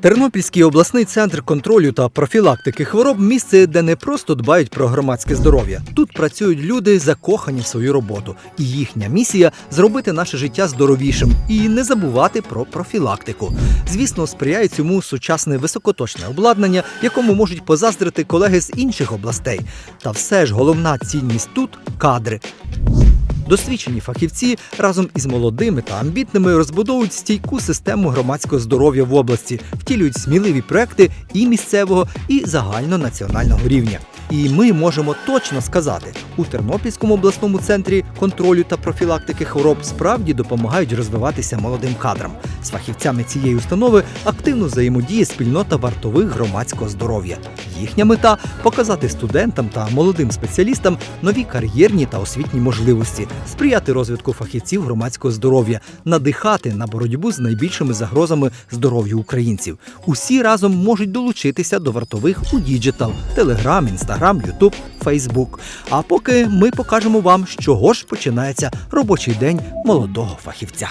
Тернопільський обласний центр контролю та профілактики хвороб місце, де не просто дбають про громадське здоров'я. Тут працюють люди, закохані в свою роботу, і їхня місія зробити наше життя здоровішим і не забувати про профілактику. Звісно, сприяє цьому сучасне високоточне обладнання, якому можуть позаздрити колеги з інших областей. Та все ж головна цінність тут кадри. Досвідчені фахівці разом із молодими та амбітними розбудовують стійку систему громадського здоров'я в області, втілюють сміливі проекти і місцевого, і загальнонаціонального рівня. І ми можемо точно сказати, у Тернопільському обласному центрі контролю та профілактики хвороб справді допомагають розвиватися молодим кадрам. З фахівцями цієї установи активно взаємодіє спільнота вартових громадського здоров'я. Їхня мета показати студентам та молодим спеціалістам нові кар'єрні та освітні можливості, сприяти розвитку фахівців громадського здоров'я, надихати на боротьбу з найбільшими загрозами здоров'ю українців. Усі разом можуть долучитися до вартових у діджитал, Телеграм, Інстаграм, Ютуб, Фейсбук. А поки ми покажемо вам, з чого ж починається робочий день молодого фахівця.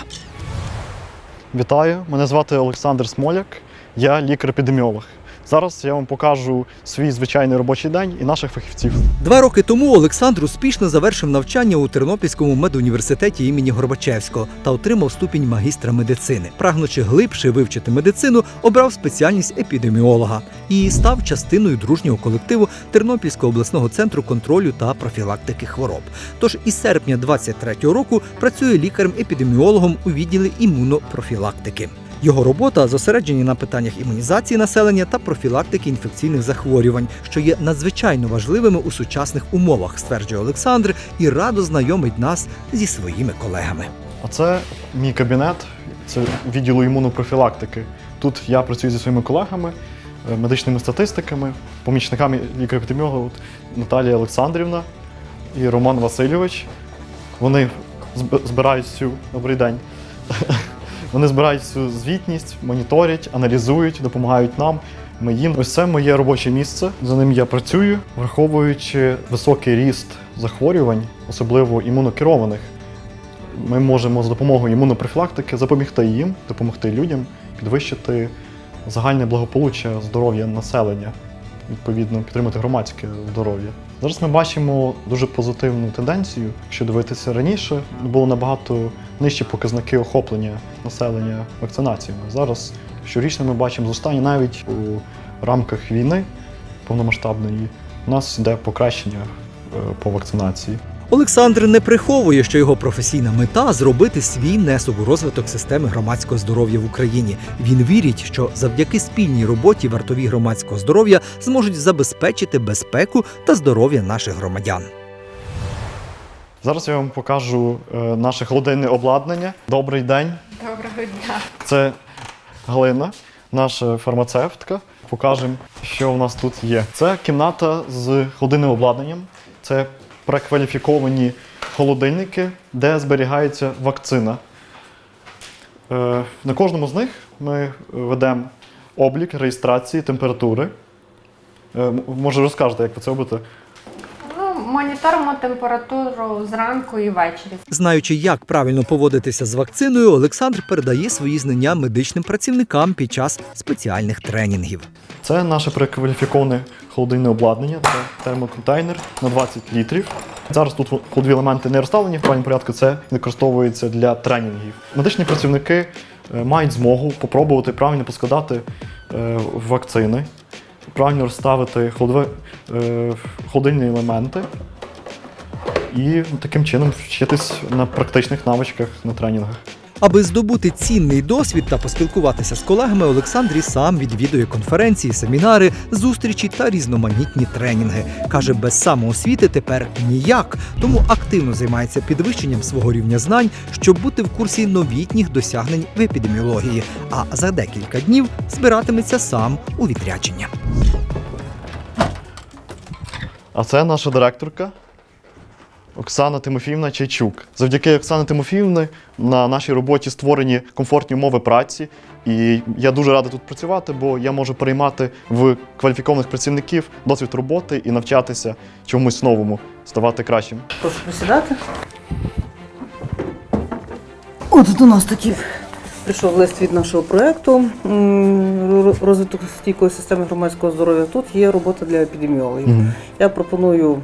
Вітаю, мене звати Олександр Смоляк, я лікар-епідеміолог. Зараз я вам покажу свій звичайний робочий день і наших фахівців. Два роки тому Олександр успішно завершив навчання у Тернопільському медуніверситеті імені Горбачевського та отримав ступінь магістра медицини. Прагнучи глибше вивчити медицину, обрав спеціальність епідеміолога і став частиною дружнього колективу Тернопільського обласного центру контролю та профілактики хвороб. Тож із серпня 23-го року працює лікарем-епідеміологом у відділі імунопрофілактики. Його робота зосереджені на питаннях імунізації населення та профілактики інфекційних захворювань, що є надзвичайно важливими у сучасних умовах, стверджує Олександр, і радо знайомить нас зі своїми колегами. А це мій кабінет, це відділу імунопрофілактики. Тут я працюю зі своїми колегами, е, медичними статистиками, помічниками лікаря-епідеміолога Наталія Олександрівна і Роман Васильович. Вони зб- збирають всю добрий день. Вони збирають всю звітність, моніторять, аналізують, допомагають нам. Ми їм. Ось це моє робоче місце. За ним я працюю, враховуючи високий ріст захворювань, особливо імунокерованих. Ми можемо за допомогою імунопрофілактики запобігти їм, допомогти людям, підвищити загальне благополуччя здоров'я населення, відповідно, підтримати громадське здоров'я. Зараз ми бачимо дуже позитивну тенденцію. Якщо дивитися раніше, було набагато нижчі показники охоплення населення вакцинаціями. Зараз щорічно ми бачимо зростання навіть у рамках війни повномасштабної. У нас йде покращення е, по вакцинації. Олександр не приховує, що його професійна мета зробити свій внесок у розвиток системи громадського здоров'я в Україні. Він вірить, що завдяки спільній роботі вартові громадського здоров'я зможуть забезпечити безпеку та здоров'я наших громадян. Зараз я вам покажу е, наше холодильне обладнання. Добрий день. Доброго дня. Це Галина, наша фармацевтка. Покажемо, що у нас тут є. Це кімната з холодильним обладнанням. Це прекваліфіковані холодильники, де зберігається вакцина. Е, На кожному з них ми ведемо облік реєстрації температури. Е, Може, розкажете, як ви це робите? Моніторимо температуру зранку і ввечері. Знаючи, як правильно поводитися з вакциною, Олександр передає свої знання медичним працівникам під час спеціальних тренінгів. Це наше перекваліфіковане холодильне обладнання, це термоконтейнер на 20 літрів. Зараз тут холодові елементи не розставлені в правильному порядку, це використовується для тренінгів. Медичні працівники е, мають змогу попробувати правильно поскладати е, вакцини, правильно розставити холодові, е, холодильні елементи і таким чином вчитись на практичних навичках на тренінгах. Аби здобути цінний досвід та поспілкуватися з колегами, Олександр і сам відвідує конференції, семінари, зустрічі та різноманітні тренінги. Каже, без самоосвіти тепер ніяк, тому активно займається підвищенням свого рівня знань, щоб бути в курсі новітніх досягнень в епідеміології. А за декілька днів збиратиметься сам у відрядження. А це наша директорка Оксана Тимофіївна Чайчук. Завдяки Оксані Тимофіївні на нашій роботі створені комфортні умови праці. І я дуже радий тут працювати, бо я можу переймати в кваліфікованих працівників досвід роботи і навчатися чомусь новому, ставати кращим. Прошу присідати. От до нас такий прийшов лист від нашого проєкту розвиток стійкої системи громадського здоров'я. Тут є робота для епідеміологів. Я пропоную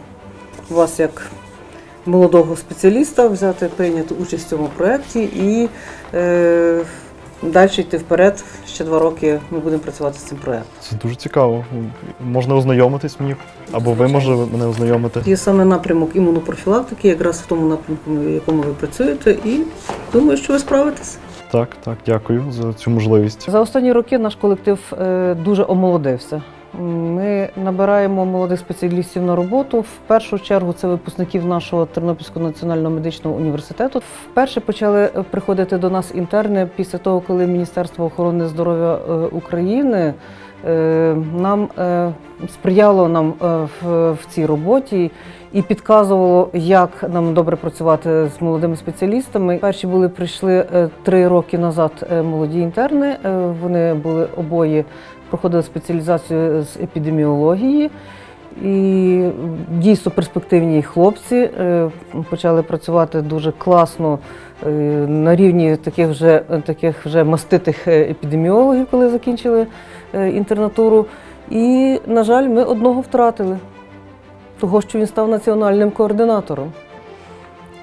вас як молодого спеціаліста взяти прийняти участь в цьому проєкті і е, далі йти вперед. Ще два роки ми будемо працювати з цим проєктом. Це дуже цікаво. Можна ознайомитись мені, або ви можете мене ознайомити. Є саме напрямок імунопрофілактики, якраз в тому напрямку, в якому ви працюєте, і думаю, що ви справитесь. Так, так, дякую за цю можливість. За останні роки наш колектив е, дуже омолодився. Ми набираємо молодих спеціалістів на роботу. В першу чергу це випускників нашого Тернопільського національного медичного університету. Вперше почали е, приходити до нас інтерни після того, коли Міністерство охорони здоров'я е, України е, нам сприяло нам в, цій роботі і підказувало, як нам добре працювати з молодими спеціалістами. Перші були прийшли три роки назад молоді інтерни. Вони були обоє проходили спеціалізацію з епідеміології. І дійсно перспективні хлопці е, почали працювати дуже класно е, на рівні таких вже, таких вже маститих е, епідеміологів, коли закінчили інтернатуру. І, на жаль, ми одного втратили, того, що він став національним координатором.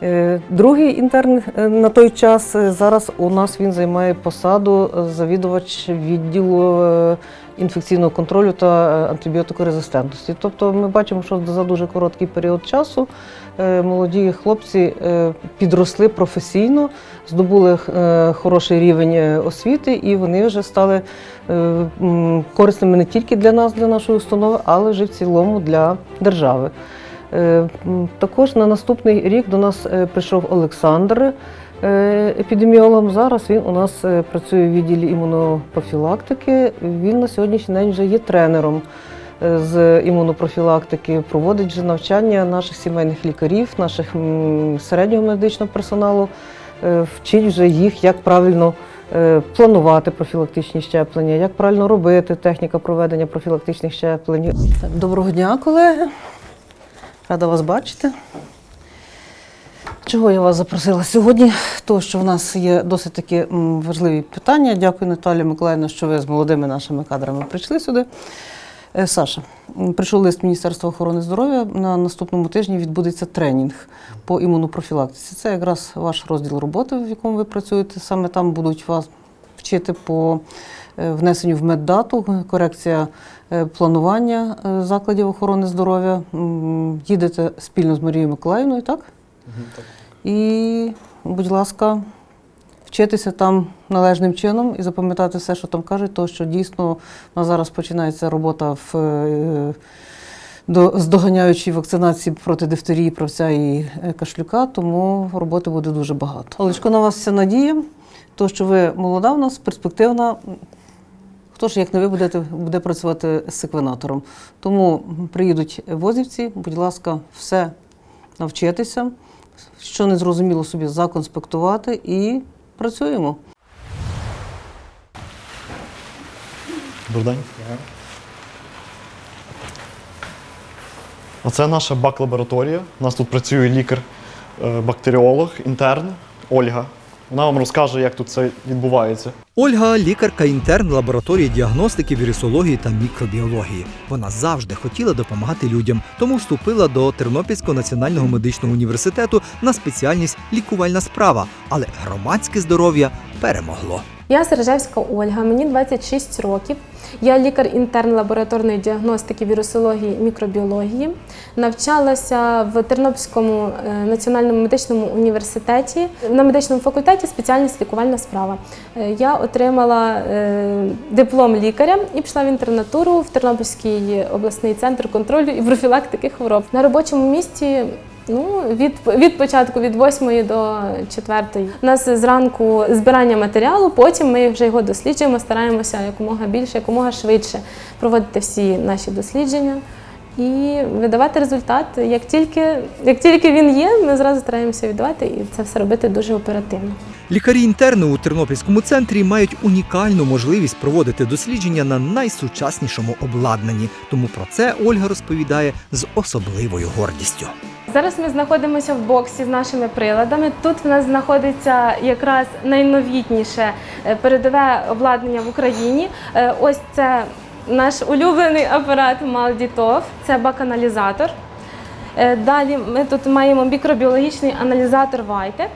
Е, Другий інтерн е, на той час е, зараз у нас він займає посаду завідувач відділу інфекційного контролю та антибіотикорезистентності. Тобто ми бачимо, що за дуже короткий період часу молоді хлопці підросли професійно, здобули хороший рівень освіти, і вони вже стали корисними не тільки для нас, для нашої установи, але вже в цілому для держави. Е, Також на наступний рік до нас е, прийшов Олександр е, епідеміологом. Зараз він у нас працює в відділі імунопрофілактики. Він на сьогоднішній день вже є тренером з імунопрофілактики, проводить вже навчання наших сімейних лікарів, наших середнього медичного персоналу, вчить вже їх, як правильно. Планувати профілактичні щеплення, як правильно робити техніка проведення профілактичних щеплень. Доброго дня, колеги. Рада вас бачити. Чого я вас запросила сьогодні? Тому що в нас є досить такі важливі питання. Дякую, Наталі Миколаївна, що ви з молодими нашими кадрами прийшли сюди. Е, Саша, прийшов лист Міністерства охорони здоров'я. На наступному тижні відбудеться тренінг по імунопрофілактиці. Це якраз ваш розділ роботи, в якому ви працюєте. Саме там будуть вас вчити по внесенню в меддату, корекція е, планування е, закладів охорони здоров'я. Їдете спільно з Марією Миколаївною, так? І, будь ласка, вчитися там належним чином і запам'ятати все, що там кажуть, тому що дійсно у нас зараз починається робота в е, до, здоганяючій вакцинації проти дифтерії, правця і е, кашлюка, тому роботи буде дуже багато. Олечко, на вас вся надія, то що ви молода в нас, перспективна. Хто ж, як не ви будете буде працювати з секвенатором? Тому приїдуть возівці, будь ласка, все навчитися, що не зрозуміло собі законспектувати і працюємо. Добрий день. Оце наша бак-лабораторія. У нас тут працює лікар-бактеріолог, інтерн Ольга. Вона вам розкаже, як тут це відбувається. Ольга лікарка-інтерн лабораторії діагностики, вірусології та мікробіології. Вона завжди хотіла допомагати людям, тому вступила до Тернопільського національного медичного університету на спеціальність лікувальна справа, але громадське здоров'я перемогло. Я Сержевська Ольга, мені 26 років. Я лікар-інтерн лабораторної діагностики, вірусології і мікробіології. Навчалася в Тернопільському е, національному медичному університеті на медичному факультеті спеціальність лікувальна справа. Е, Я отримала е, диплом лікаря і пішла в інтернатуру в Тернопільський обласний центр контролю і профілактики хвороб. На робочому місці Ну, від, від початку, від 8 до 4. У нас зранку збирання матеріалу, потім ми вже його досліджуємо, стараємося якомога більше, якомога швидше проводити всі наші дослідження і видавати результат. Як тільки, як тільки він є, ми зразу стараємося віддавати і це все робити дуже оперативно. Лікарі-інтерни у Тернопільському центрі мають унікальну можливість проводити дослідження на найсучаснішому обладнанні. Тому про це Ольга розповідає з особливою гордістю. Зараз ми знаходимося в боксі з нашими приладами. Тут в нас знаходиться якраз найновітніше е, передове обладнання в Україні. Е, Ось це наш улюблений апарат Малдітов, це баканалізатор. Е, Далі ми тут маємо мікробіологічний аналізатор Вайтек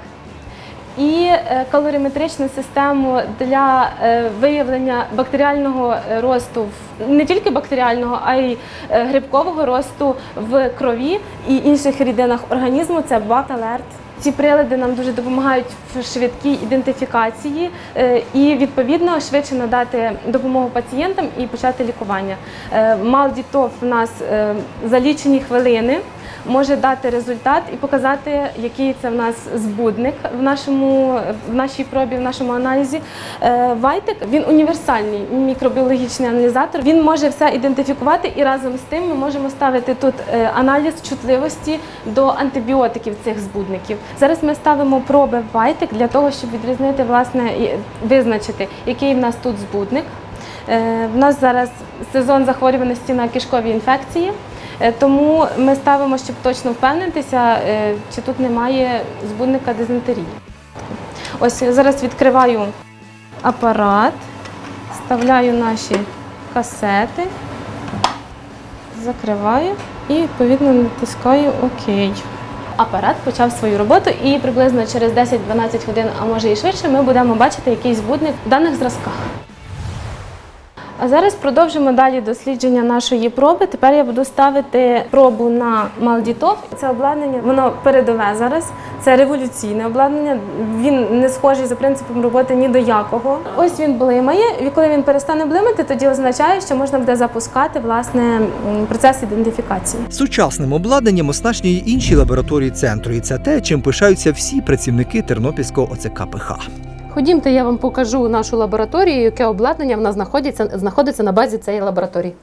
і е, калоріметричну систему для е, виявлення бактеріального е, росту, не тільки бактеріального, а й грибкового росту в крові і інших рідинах організму. Це Бак-Алерт. Ці прилади нам дуже допомагають в швидкій ідентифікації і відповідно швидше надати допомогу пацієнтам і почати лікування. Малдітов в нас за лічені хвилини може дати результат і показати, який це в нас збудник в нашому в нашій пробі, в нашому аналізі. Е, Вайтек він універсальний мікробіологічний аналізатор. Він може все ідентифікувати, і разом з тим ми можемо ставити тут е, аналіз чутливості до антибіотиків цих збудників. Зараз ми ставимо проби Вайтек для того, щоб відрізнити власне і визначити, який в нас тут збудник. Е, В нас зараз сезон захворюваності на кишкові інфекції, тому ми ставимо, щоб точно впевнитися, е, чи тут немає збудника дизентерії. Ось зараз відкриваю апарат, вставляю наші касети, закриваю і відповідно натискаю ОК. Апарат почав свою роботу і приблизно через 10-12 годин, а може і швидше, ми будемо бачити якийсь збудник в даних зразках. А зараз продовжимо далі дослідження нашої проби. Тепер я буду ставити пробу на Малдітов. Це обладнання, воно передове зараз. Це революційне обладнання. Він не схожий за принципом роботи ні до якого. Ось він блимає, і коли він перестане блимати, тоді означає, що можна буде запускати власне процес ідентифікації. Сучасним обладнанням оснащені інші лабораторії центру, і це те, чим пишаються всі працівники Тернопільського ОЦК ПХ. Ходімте, я вам покажу нашу лабораторію, яке обладнання в нас знаходиться, знаходиться на базі цієї лабораторії.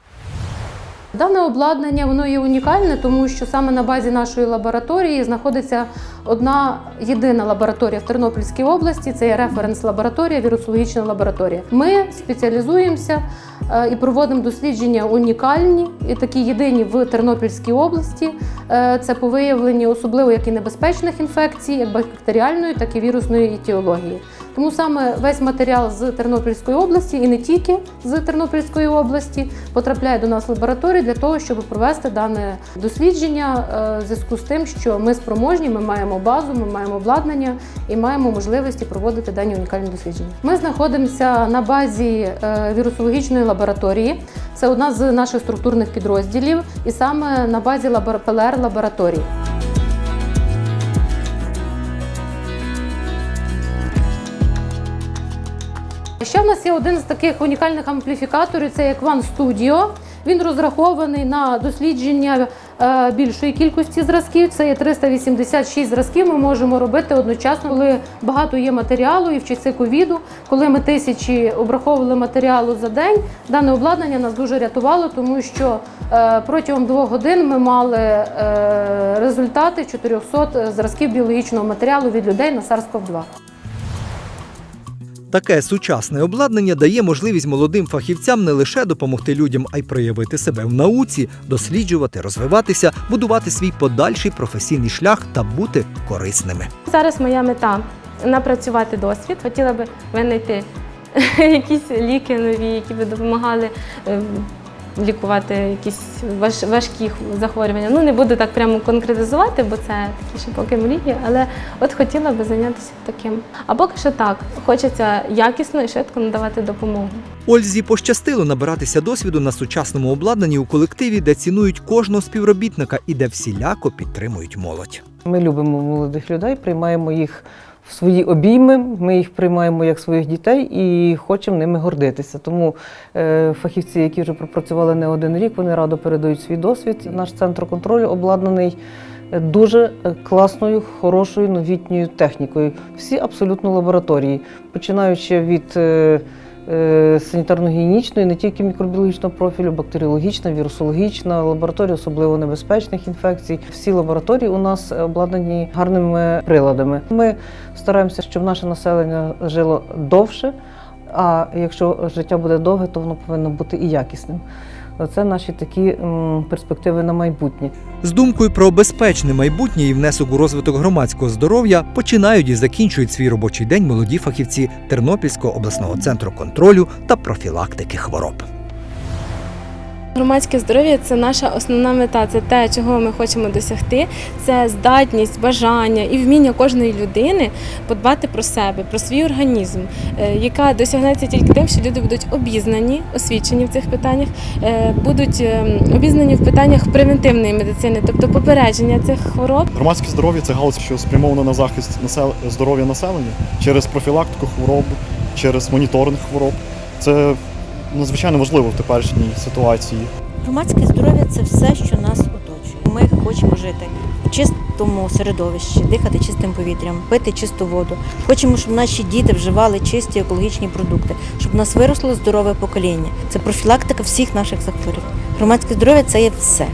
Дане обладнання воно є унікальне, тому що саме на базі нашої лабораторії знаходиться одна єдина лабораторія в Тернопільській області. Це є референс-лабораторія, вірусологічна лабораторія. Ми спеціалізуємося е, і проводимо дослідження унікальні і такі єдині в Тернопільській області. Е, Це по виявленню особливо як і небезпечних інфекцій, як бактеріальної, так і вірусної етіології. Тому саме весь матеріал з Тернопільської області і не тільки з Тернопільської області потрапляє до нас в лабораторію для того, щоб провести дане дослідження е, в зв'язку з тим, що ми спроможні, ми маємо базу, ми маємо обладнання і маємо можливості проводити дані унікальні дослідження. Ми знаходимося на базі е, вірусологічної лабораторії. Це одна з наших структурних підрозділів, і саме на базі ПЛР лабораторії. Ще в нас є один з таких унікальних ампліфікаторів, це One Studio. Він розрахований на дослідження е, більшої кількості зразків. Це є 386 зразків. Ми можемо робити одночасно, коли багато є матеріалу, і в часи ковіду, коли ми тисячі обраховували матеріалу за день. Дане обладнання нас дуже рятувало, тому що е, протягом двох годин ми мали е, результати 400 зразків біологічного матеріалу від людей на SARS-CoV-2. Таке сучасне обладнання дає можливість молодим фахівцям не лише допомогти людям, а й проявити себе в науці, досліджувати, розвиватися, будувати свій подальший професійний шлях та бути корисними. Зараз моя мета напрацювати досвід. Хотіла би винайти якісь ліки нові, які би допомагали е, лікувати якісь важ- важкі захворювання. Ну не буду так прямо конкретизувати, бо це такі ще поки мрії, але от хотіла би зайнятися таким. А поки що так, хочеться якісно і швидко надавати допомогу. Ользі пощастило набиратися досвіду на сучасному обладнанні у колективі, де цінують кожного співробітника і де всіляко підтримують молодь. Ми любимо молодих людей, приймаємо їх в свої обійми, ми їх приймаємо як своїх дітей і хочемо ними гордитися. Тому е, фахівці, які вже пропрацювали не один рік, вони радо передають свій досвід. Наш центр контролю обладнаний е, дуже е, класною, хорошою новітньою технікою. Всі абсолютно лабораторії, починаючи від санітарно-гігієнічної, не тільки мікробіологічного профілю, бактеріологічна, вірусологічна, лабораторія особливо небезпечних інфекцій. Всі лабораторії у нас обладнані гарними приладами. Ми стараємося, щоб наше населення жило довше. А якщо життя буде довге, то воно повинно бути і якісним. Це наші такі перспективи на майбутнє. З думкою про безпечне майбутнє і внесок у розвиток громадського здоров'я починають і закінчують свій робочий день молоді фахівці Тернопільського обласного центру контролю та профілактики хвороб. Громадське здоров'я це наша основна мета, це те, чого ми хочемо досягти. Це здатність, бажання і вміння кожної людини подбати про себе, про свій організм, е, яка досягнеться тільки тим, що люди будуть обізнані, освічені в цих питаннях, е, будуть е, обізнані в питаннях превентивної медицини, тобто попередження цих хвороб. Громадське здоров'я це галузь, що спрямована на захист здоров'я населення через профілактику хвороб, через моніторинг хвороб. Це надзвичайно важливо в теперішній ситуації. Громадське здоров'я це все, що нас оточує. Ми хочемо жити в чистому середовищі, дихати чистим повітрям, пити чисту воду. Хочемо, щоб наші діти вживали чисті екологічні продукти, щоб в нас виросло здорове покоління. Це профілактика всіх наших захворювань. Громадське здоров'я це є все.